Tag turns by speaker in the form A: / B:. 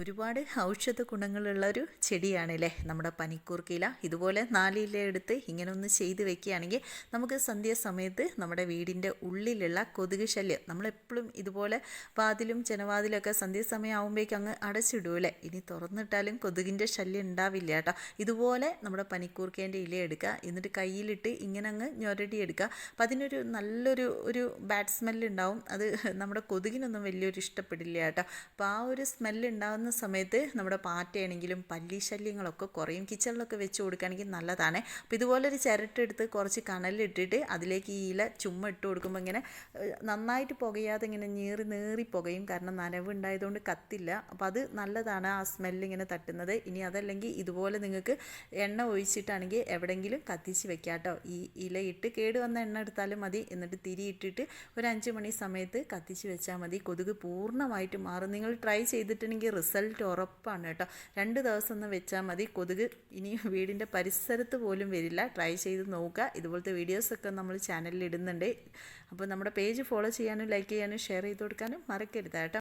A: ഒരുപാട് ഔഷധ ഗുണങ്ങളുള്ള ഒരു ചെടിയാണല്ലേ നമ്മുടെ പനിക്കൂർക്കയില ഇതുപോലെ നാലില എടുത്ത് ഇങ്ങനെ ഒന്ന് ചെയ്ത് വെക്കുകയാണെങ്കിൽ നമുക്ക് സന്ധ്യാസമയത്ത് നമ്മുടെ വീടിന്റെ ഉള്ളിലുള്ള കൊതുക് ശല്യം നമ്മളെപ്പോഴും ഇതുപോലെ വാതിലും ജനവാതിലൊക്കെ സന്ധ്യാസമയം ആകുമ്പോഴേക്കും അങ്ങ് അടച്ചിടൂല്ലേ ഇനി തുറന്നിട്ടാലും കൊതുകിന്റെ ശല്യം ഉണ്ടാവില്ല കേട്ടോ. ഇതുപോലെ നമ്മുടെ പനിക്കൂർക്കേന്റെ ഇല എടുക്കുക. എന്നിട്ട് കയ്യിലിട്ട് ഇങ്ങനെ അങ്ങ് ഞൊരടി എടുക്കുക. അപ്പം അതിനൊരു നല്ലൊരു ഒരു ബാഡ് സ്മെല്ലുണ്ടാവും അത് നമ്മുടെ കൊതുകിനൊന്നും വലിയൊരു ഇഷ്ടപ്പെടില്ല കേട്ടോ. അപ്പോൾ ആ ഒരു സ്മെല്ല് ഉണ്ടാകുന്ന സമയത്ത് നമ്മുടെ പാറ്റയാണെങ്കിലും പല്ലി ശല്യങ്ങളൊക്കെ കുറയും. കിച്ചണിലൊക്കെ വെച്ച് കൊടുക്കുകയാണെങ്കിൽ നല്ലതാണ്. അപ്പോൾ ഇതുപോലൊരു ചിരട്ടെടുത്ത് കുറച്ച് കനലിട്ടിട്ട് അതിലേക്ക് ഈ ഇല ചുമ്മ ഇട്ട് കൊടുക്കുമ്പോൾ ഇങ്ങനെ നന്നായിട്ട് പുകയാതെ ഇങ്ങനെ നീറി നീറി പുകയും. കാരണം നനവ് ഉണ്ടായതുകൊണ്ട് കത്തില്ല. അപ്പോൾ അത് നല്ലതാണ് ആ സ്മെല്ല് ഇങ്ങനെ തട്ടുന്നത്. ഇനി അതല്ലെങ്കിൽ ഇതുപോലെ നിങ്ങൾക്ക് എണ്ണ ഒഴിച്ചിട്ടാണെങ്കിൽ എവിടെയെങ്കിലും കത്തിച്ച് വെക്കാട്ടോ ഈ ഇലയിട്ട് കേട് വന്ന എണ്ണ എടുത്താലും മതി. എന്നിട്ട് തിരിയിട്ടിട്ട് ഒരു അഞ്ച് മണി സമയത്ത് കത്തിച്ച് വെച്ചാൽ മതി. കൊതുക് പൂർണമായിട്ട് മാറും. നിങ്ങൾ ട്രൈ ചെയ്തിട്ടുണ്ടെങ്കിൽ റിസൾട്ട് ഉറപ്പാണ് കേട്ടോ. രണ്ട് ദിവസം ഒന്ന് വെച്ചാൽ മതി. കൊതുക് ഇനി വീടിന്റെ പരിസരത്ത് പോലും വരില്ല. ട്രൈ ചെയ്ത് നോക്കുക. ഇതുപോലത്തെ വീഡിയോസൊക്കെ നമ്മൾ ചാനലിൽ ഇടുന്നുണ്ട്. അപ്പോൾ നമ്മുടെ പേജ് ഫോളോ ചെയ്യാനും ലൈക്ക് ചെയ്യാനും ഷെയർ ചെയ്ത് കൊടുക്കാനും മറക്കരുത് കേട്ടോ.